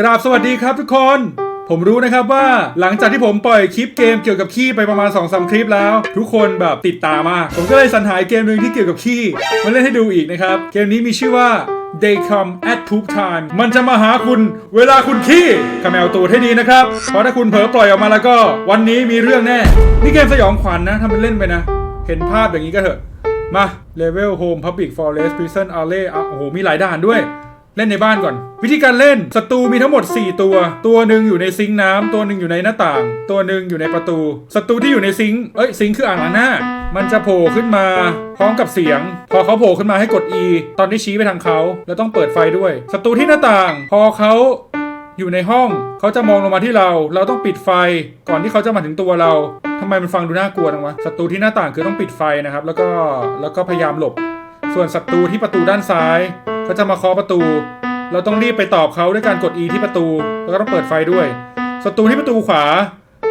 กราบสวัสดีครับทุกคน ผมรู้นะครับว่าหลังจากที่ผมปล่อยคลิปเกมเกี่ยวกับขี้ไปประมาณ2อสคลิปแล้ว ทุกคนแบบติดตามมาก ผมก็เลยสรรหาเกมหนึ่งที่เกี่ยวกับขี้มาเล่นให้ดูอีกนะครับ เกมนี้มีชื่อว่า They Come at Poop Time มันจะมาหาคุณเวลาคุณขี้ขมแมวตูดให้ดีนะครับ เพราะถ้าคุณเผลอปล่อยออกมาแล้วก็ วันนี้มีเรื่องแน่ นี่เกมสยองขวัญนะทำเป็นเล่นไปนะ เห็นภาพอย่างนี้ก็เถอะ มา Level Home Public Forest Prison Alley อะโอ้โห มีหลายด่านด้วย เล่นในบ้านก่อน วิธีการเล่นศัตรูมีทั้งหมด 4 ตัว ตัวหนึ่งอยู่ในซิงค์น้ำตัวหนึ่งอยู่ในหน้าต่าง ตัวหนึ่งอยู่ในประตูศัตรูที่อยู่ในซิงค์เอ้ยซิงค์คืออ่างล้างหน้า มันจะโผล่ขึ้นมาพร้อมกับเสียง พอเขาโผล่ขึ้นมาให้กด E ตอนที่ชี้ไปทางเขา แล้วต้องเปิดไฟด้วยศัตรูที่หน้าต่าง พอเขาอยู่ในห้องเขาจะมองลงมาที่เรา เราต้องปิดไฟก่อนที่เขาจะมาถึงตัวเราทำไมมันฟังดูน่ากลัวจังวะศัตรูที่หน้าต่างคือต้องปิดไฟนะครับ แล้วก็แล้วก็พยายามหลบ ส่วนศัตรูที่ประตูด้านซ้ายเขาจะมาเคาะประตู เราต้องรีบไปตอบเขาด้วยการกด E ที่ประตู แล้วก็ต้องเปิดไฟด้วย ศัตรูที่ประตูขวา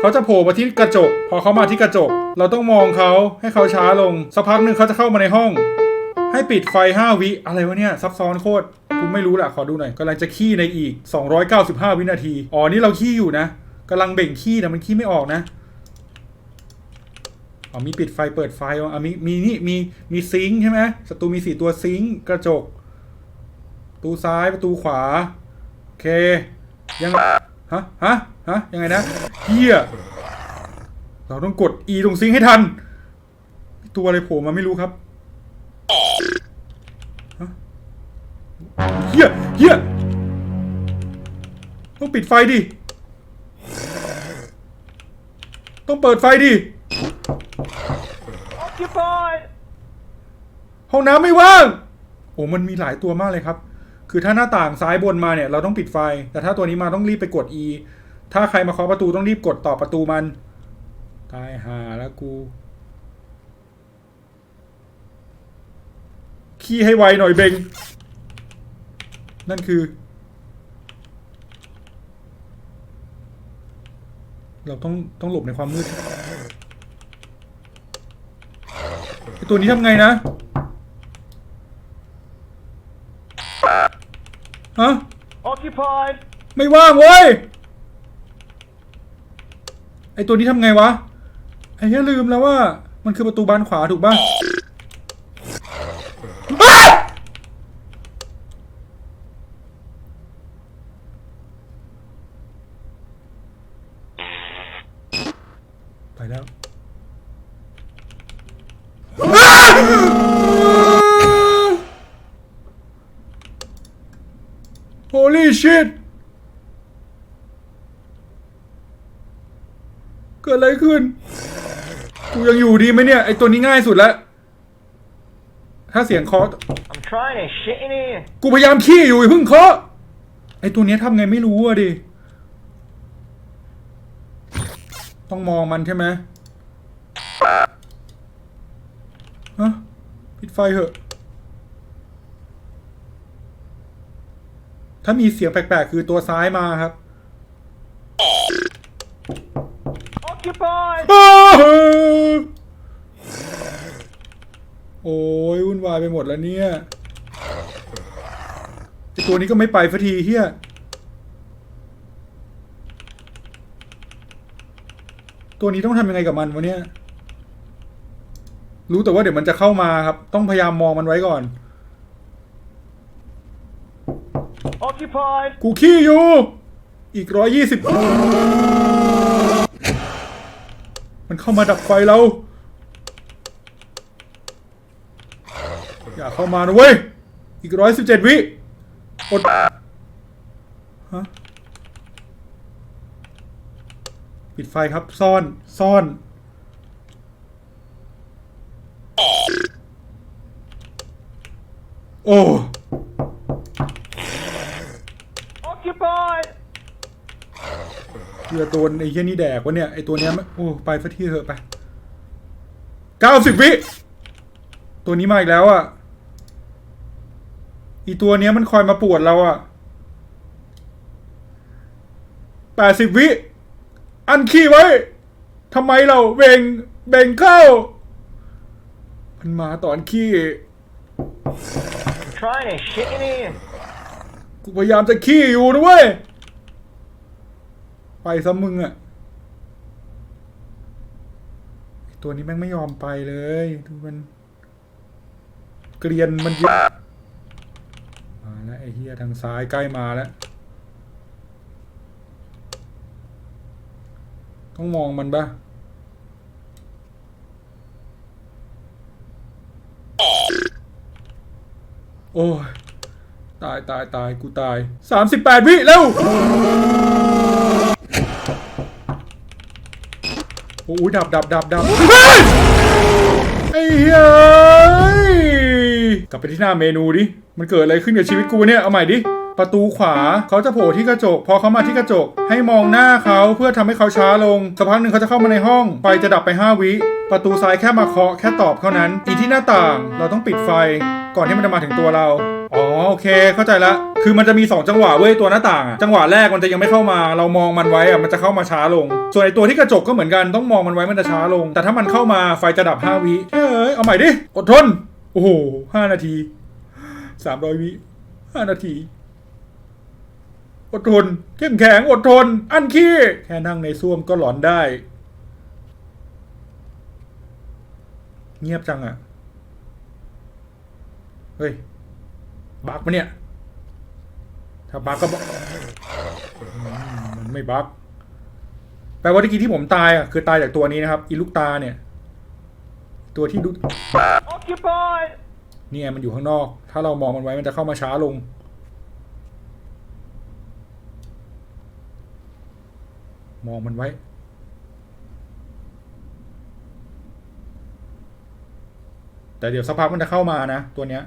เขาจะโผล่มาที่กระจก พอเขามาที่กระจก เราต้องมองเขาให้เขาช้าลง สักพักหนึ่งเขาจะเข้ามาในห้อง ให้ปิดไฟ 5 วิอะไรวะเนี่ยซับซ้อนโคตรกูไม่รู้แหละขอดูหน่อยกำลังจะขี้ในอีก 295 วินาที อ๋อนี่เราขี้อยู่นะกำลังเบ่งขี้นะมันขี้ไม่ออกนะ อ๋อมีปิดไฟเปิดไฟอ๋อมีมีนี่มีมีซิงใช่ไหมศัตรูมีสี่ตัวซิงกระจกประตูซ้ายประตูขวาโอเค ยังฮะฮะฮะยังไงนะเฮียเราต้องกด E ตรงซิงให้ทัน ตัวอะไรโผล่มาไม่รู้ครับเฮียเฮียต้องปิดไฟดิ ต้องเปิดไฟดิ Occupied! ห้องน้ำไม่ว่าง โอ้มันมีหลายตัวมากเลยครับ คือถ้าหน้าต่างซ้ายบนมาเนี่ย เราต้องปิดไฟ แต่ถ้าตัวนี้มาต้องรีบไปกด E ถ้าใครมาเคาะประตูต้องรีบกดต่อประตูมัน ตายหาแล้วกู ขี้ให้ไวหน่อยเบง นั่นคือ เราต้องต้องหลบในความมืดตัวนี้ทำไงนะ ฮะ Occupied! ไม่ว่างเว้ย ไอตัวนี้ทำไงวะ ไอ้เหี้ยลืมแล้วว่า มันคือประตูบานขวาถูกป่ะอ้าไปแล้วอ้า Holy shit เกิดอะไรขึ้น กูยังอยู่ดีไหมเนี่ย ไอตัวนี้ง่ายสุดแล้ว ถ้าเสียงเคาะ I'm trying to shit in here. กูพยายามขี้อยู่อย่าเพิ่งเคาะ ไอตัวเนี้ยทำไงไม่รู้อะดิ ต้องมองมันใช่ไหมฮะปิดไฟเถอะ ถ้ามีเสียงแปลกๆ คือตัวซ้ายมาครับ Occupied! อ้าวโอ้ยวุ่นวายไปหมดแล้วเนี่ยไอตัวนี้ก็ไม่ไปสักทีเฮียตัวนี้ต้องทำยังไงกับมันวะเนี่ย รู้แต่ว่าเดี๋ยวมันจะเข้ามาครับ ต้องพยายามมองมันไว้ก่อน Occupied! กูขี้อยู่ อีกร้อยยี่สิบมันเข้ามาดับไฟเรา อย่าเข้ามานะเว้ย อีกร้อยสิบเจ็ดวิ อด ฮะ ปิดไฟครับ ซ่อน ซ่อนโอ้ Occupied! เรือตัวไอ้เหี้ยนี่แดกวะเนี่ยไอ้ตัวเนี้ยไม่โอ้ไปสักทีเถอะไปเก้าสิบวิ ตัวนี้มาอีกแล้วอะ อีตัวเนี้ยมันคอยมาปวดเราอะแปดสิบวิ อันขี้ไว้ทำไมเราเบ่งเบ่งเข้า มันมาตอนขี้ I'm trying to shit in here. กูพยายามจะขี้อยู่นะเว้ย ไปซะมึงอะตัวนี้แม่งไม่ยอมไปเลยดูมัน เกลียนมันยึดมาแล้วไอ้เฮียทางซ้ายใกล้มาแล้ว ต้องมองมันปะโอ้ยตายตายตายกูตายสามสิบแปดวิเร็ว อ้ยดับดับดับดับเฮ้ยไอ้เฮ้ยกลับไปที่หน้าเมนูดิมันเกิดอะไรขึ้นกับชีวิตกูเนี่ยเอาใหม่ดิประตูขวาเขาจะโผล่ที่กระจก พอเขามาที่กระจก ให้มองหน้าเขาเพื่อทำให้เขาช้าลงสักพักหนึ่งเขาจะเข้ามาในห้องไฟจะดับไป5วิประตูซ้ายแค่มาเคาะแค่ตอบเท่านั้นอีที่หน้าต่างเราต้องปิดไฟก่อนที่มันจะมาถึงตัวเรา อ๋อโอเคเข้าใจละคือมันจะมี 2 จังหวะเว้ยตัวหน้าต่างอะจังหวะแรกมันจะยังไม่เข้ามาเรามองมันไว้อะมันจะเข้ามาช้าลง ส่วนไอตัวที่กระจกก็เหมือนกันต้องมองมันไว้มันจะช้าลง แต่ถ้ามันเข้ามาไฟจะดับ 5 วิเอ้ยเอาใหม่ดิอดทน โอ้โหห้านาทีสามร้อยวิห้านาที อดทน เข้มแข็งอดทน อันขี้แค่นั่งในซ่วมก็หลอนได้ เงียบจังอะเฮ้ย บักปะเนี่ย ถ้าบักก็บอกอืมมันไม่บักแปลว่าที่กี้ที่ผมตายอะคือตายจากตัวนี้นะครับอีลูกตาเนี่ย ตัวที่ดู Occupied! เนี่ยมันอยู่ข้างนอก ถ้าเรามองมันไว้มันจะเข้ามาช้าลงมองมันไว้ แต่เดี๋ยวสักพักมันจะเข้ามานะ ตัวเนี้ย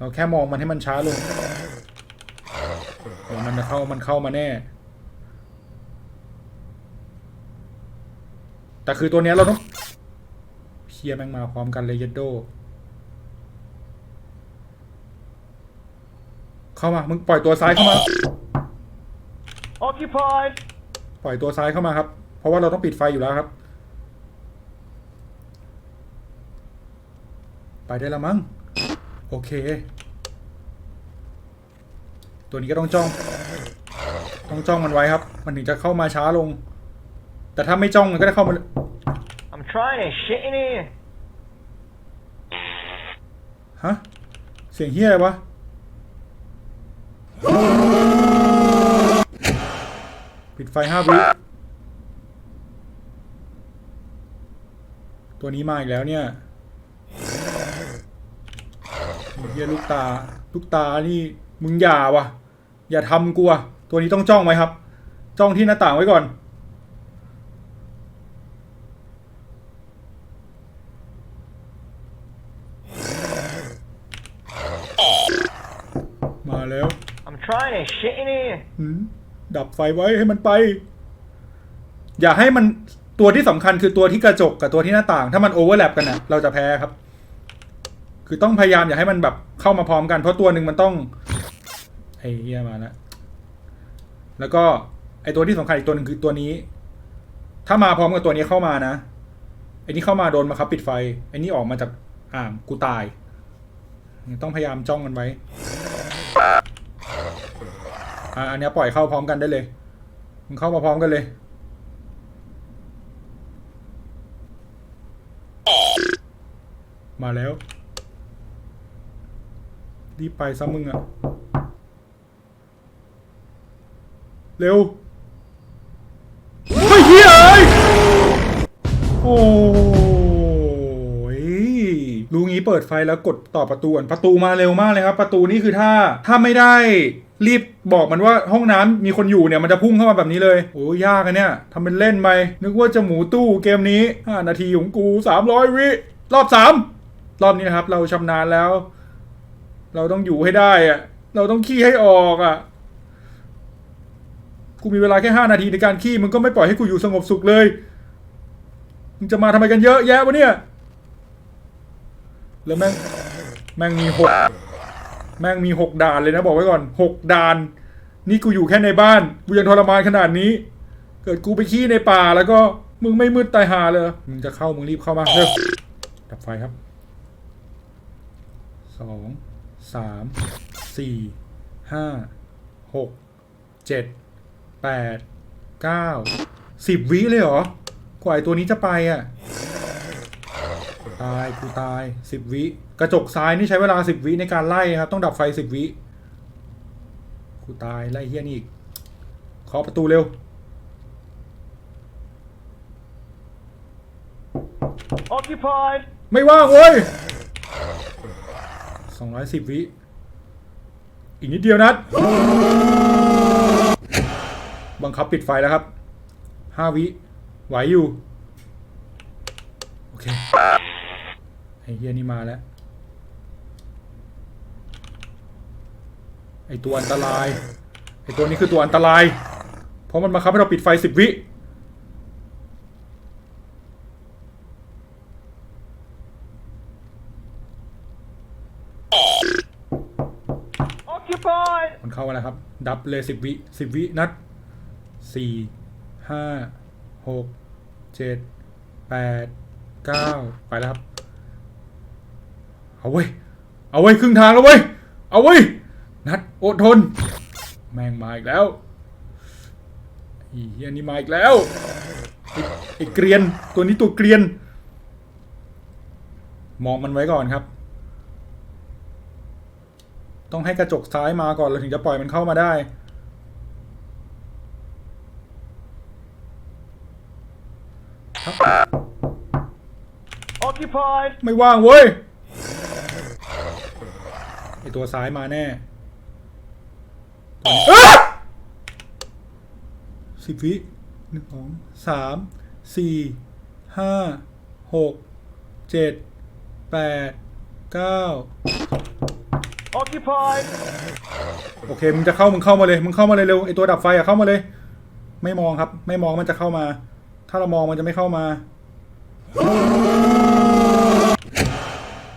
เราแค่มองมันให้มันช้าลงเดี๋ยวมันจะเข้ามันเข้ามาแน่ แต่คือตัวเนี้ยเราต้องเพียแม่งมาพร้อมกันเลยเยดโด เข้ามา มึงปล่อยตัวซ้ายเข้ามา Occupied! ปล่อยตัวซ้ายเข้ามาครับ เพราะว่าเราต้องปิดไฟอยู่แล้วครับ ไปได้แล้วมั้ง โอเค ตัวนี้ก็ต้องจ้อง ต้องจ้องมันไว้ครับ มันถึงจะเข้ามาช้าลง แต่ถ้าไม่จ้องมันก็ได้เข้ามา I'm trying to shit in here. ฮะ เสียงเฮียอะไรวะ ปิดไฟห้าวิตัวนี้มาอีกแล้วเนี่ย เฮียลูกตา ลูกตานี่มึงอย่าวะอย่าทำกูอะตัวนี้ต้องจ้องไว้ครับ จ้องที่หน้าต่างไว้ก่อน มาแล้ว I'm trying to shit in here. หืมดับไฟไว้ให้มันไป อย่าให้มันตัวที่สำคัญคือตัวที่กระจกกับตัวที่หน้าต่าง ถ้ามันโอเวอร์แลปกันนะเราจะแพ้ครับ คือต้องพยายามอย่าให้มันแบบเข้ามาพร้อมกัน เพราะตัวหนึ่งมันต้องไอ้เหี้ยมาแล้วแล้วก็ไอ้ตัวที่สำคัญอีกตัวหนึ่งคือตัวนี้ ถ้ามาพร้อมกับตัวนี้เข้ามานะไอ้นี่เข้ามาโดนมาครับปิดไฟไอ้นี่ออกมาจากอ่างกูตาย ต้องพยายามจ้องกันไว้อะอันนี้ปล่อยเข้าพร้อมกันได้เลยมึงเข้ามาพร้อมกันเลยมาแล้ว รีบไปซะมึงอะเร็วเฮ้ยเฮ้ยเอ้ยโอ้ยรู้งี้เปิดไฟแล้วกดต่อประตูก่อนประตูมาเร็วมากเลยครับ ประตูนี่คือถ้าถ้าไม่ได้รีบบอกมันว่าห้องน้ำมีคนอยู่เนี่ยมันจะพุ่งเข้ามาแบบนี้เลยโอ้ยากอะเนี่ยทำเป็นเล่นไปนึกว่าจะหมูตู้เกมนี้5นาทีของกู 300 วิ รอบ 3 รอบนี้นะครับ เราชำนาญแล้ว เราต้องอยู่ให้ได้อะเราต้องขี้ให้ออกอะกูมีเวลาแค่5นาทีในการขี้มึงก็ไม่ปล่อยให้กูอยู่สงบสุขเลยมึงจะมาทำไมกันเยอะแยะวะเนี่ย แล้วแม่งแม่งมีหกแม่งมีหกด่านเลยนะบอกไว้ก่อนหกด่าน นี่กูอยู่แค่ในบ้านกูยังทรมานขนาดนี้ เกิดกูไปขี้ในป่าแล้วก็มึงไม่มืดตายหาเลยมึงจะเข้ามึงรีบเข้ามาเร็วดับไฟครับสอง สามสี่ห้าหกเจ็ดแปดเก้าสิบวิเลยเหรอ กว่าไอตัวนี้จะไปอะ ตายกูตายสิบวิ กระจกซ้ายนี่ใช้เวลาสิบวิในการไล่ครับ ต้องดับไฟสิบวิกูตายไล่เฮี้ยนี่อีกเคาะประตูเร็ว Occupied. ไม่ว่างเว้ย สองร้อยสิบวิ อีกนิดเดียวนัด บังคับปิดไฟแล้วครับห้าวิ ไหวอยู่ โอเค ไอ้เฮียนี่มาแล้ว ไอ้ตัวอันตราย ไอ้ตัวนี้คือตัวอันตราย เพราะมันบังคับให้เราปิดไฟสิบวิ Occupied. มันเข้ามาแล้วครับ ดับเลยสิบวิสิบวินัดสี่ห้าหกเจ็ดแปดเก้าไปแล้วครับ เอาเว้เอาเว้ครึ่งทางแล้วเว้ย เอาเว้นัดอดทน แม่งมาอีกแล้วอ้เฮียนี่มาอีกแล้วไอ้ไอ้เกรียนตัวนี้ตัวเกรียน มองมันไว้ก่อนครับ ต้องให้กระจกซ้ายมาก่อนเราถึงจะปล่อยมันเข้ามาได้ Occupied. ไม่ว่างเว้ยไอตัวซ้ายมาแน่สิบวิหนึ่งสองสามสี่ห้าหกเจ็ดแปดเก้า Occupied. โอเคมึงจะเข้ามึงเข้ามาเลยมึงเข้ามาเลยเร็วไอตัวดับไฟอะเข้ามาเลย ไม่มองครับ ไม่มองมันจะเข้ามา ถ้าเรามองมันจะไม่เข้ามา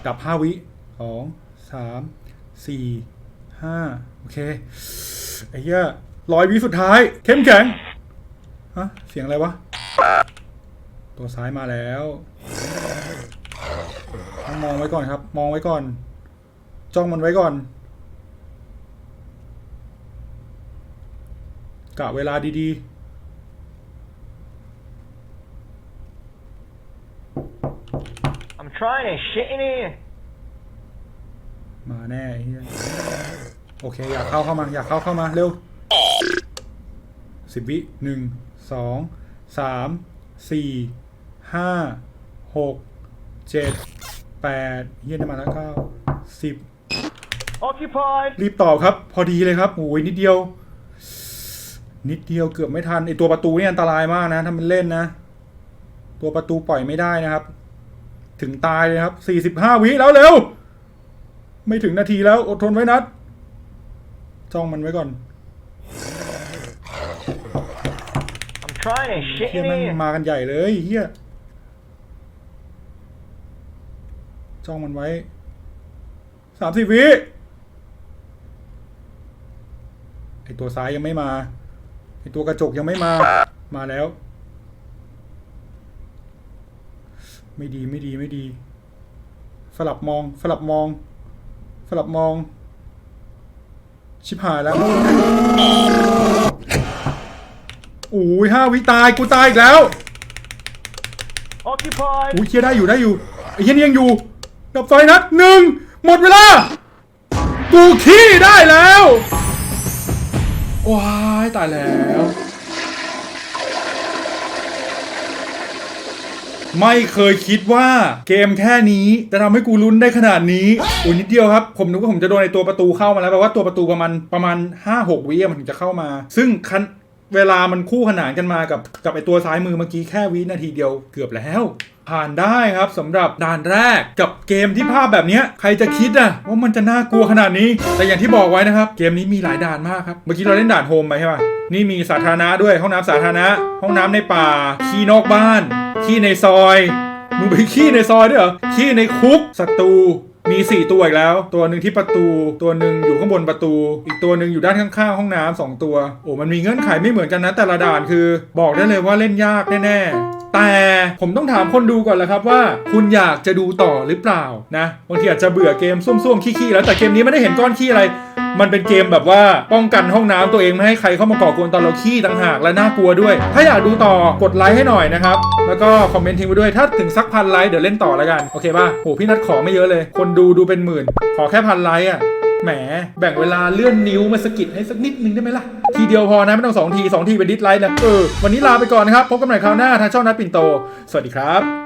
ดับห้าวิสองสามสี่ห้าโอเคไอ้เหี้ยร้อยวิสุดท้าย เข้มแข็งฮะเสียงอะไรวะ ตัวซ้ายมาแล้วต้องมองไว้ก่อนครับ มองไว้ก่อน จ้องมันไว้ก่อนกะเวลาดี I'm trying to shit in here. ๆมาแน่ไอ้เฮียโอเค อยากเข้าเข้ามา อยากเข้าเข้ามา เร็วสิบวิหนึ่งสองสามสี่ห้าหกเจ็ดแปดเฮียได้มาแล้วเก้าสิบ Occupied. รีบตอบครับ พอดีเลยครับโอ้ยนิดเดียว นิดเดียวเกือบไม่ทันไอตัวประตูนี่อันตรายมากนะถ้ามันเล่นนะ ตัวประตูปล่อยไม่ได้นะครับ ถึงตายเลยครับสี่สิบห้าวิแล้วเร็ว ไม่ถึงนาทีแล้วอดทนไว้นัดจ้องมันไว้ก่อน I'm trying to shit เฮีย in แมัน here. มากันใหญ่เลยเฮียจ้องมันไว้สามสิบวิไอ ตัวซ้ายยังไม่มาไอตัวกระจกยังไม่มา มาแล้ว ไม่ดีไม่ดีไม่ดี สลับมอง สลับมอง สลับมอง ชิบหายแล้วโอ้ยห้าวิตายกูตายอีกแล้ว Occupied. อุ้ยเคียได้อยู่ได้อยู่ไอ้เฮียนี่ยังอยู่ดับไฟนัดหนึ่งหมดเวลา กูขี้ได้แล้ว ว้ายตายแล้วไม่เคยคิดว่าเกมแค่นี้จะทำให้กูลุ้นได้ขนาดนี้อุ้ยนิดเดียวครับ ผมนึกว่าผมจะโดนในตัวประตูเข้ามาแล้วแปลว่าตัวประตูประมาณประมาณห้าหกวิมันถึงจะเข้ามา ซึ่งคันเวลามันคู่ขนานกันมากับกับไอตัวซ้ายมือเมื่อกี้แค่วินาทีเดียวเกือบแล้ว ผ่านได้ครับสำหรับด่านแรกกับเกมที่ภาพแบบเนี้ยใครจะคิดอะว่ามันจะน่ากลัวขนาดนี้ แต่อย่างที่บอกไว้นะครับ เกมนี้มีหลายด่านมากครับ เมื่อกี้เราเล่นด่านโฮมไปใช่ป่ะนี่มีสาธารณะด้วยห้องน้ำสาธารณะ ห้องน้ำในป่า ขี้นอกบ้าน ขี้ในซอยมึงไปขี้ในซอยด้วยเหรอขี้ในคุกศัตรู มีมี 4 ตัวอีกแล้ว ตัวหนึ่งที่ประตู ตัวหนึ่งอยู่ข้างบนประตู อีกตัวหนึ่งอยู่ด้านข้างๆห้องน้ำสองตัว โอ้มันมีเงื่อนไขไม่เหมือนกันนะแต่ละด่านคือ บอกได้เลยว่าเล่นยากแน่ๆแต่ผมต้องถามคนดูก่อนละครับว่า คุณอยากจะดูต่อหรือเปล่านะบางทีอาจจะเบื่อเกมซุ่มๆขี้ๆแล้วแต่เกมนี้ไม่ได้เห็นก้อนขี้อะไรมันเป็นเกมแบบว่าป้องกันห้องน้ำตัวเองไม่ให้ใครเข้ามาก่อกวนตอนเราขี้ต่างหากและน่ากลัวด้วย ถ้าอยากดูต่อกดไลค์ให้หน่อยนะครับ แล้วก็คอมเมนต์ทิ้งไว้ด้วยถ้าถึงสักพันไลค์เดี๋ยวเล่นต่อแล้วกัน โอเคป่ะโหพี่นัทขอไม่เยอะเลย คนดูดูเป็นหมื่น ขอแค่พันไลค์อะแหมแบ่งเวลาเลื่อนนิ้วมาสกิดให้สักนิดนึงได้ไหมล่ะ ทีเดียวพอนะไม่ต้องสองทีสองทีเป็นดิสไลค์นะเออวันนี้ลาไปก่อนนะครับ พบกันใหม่คราวหน้าทางช่องนัดปิ่นโต สวัสดีครับ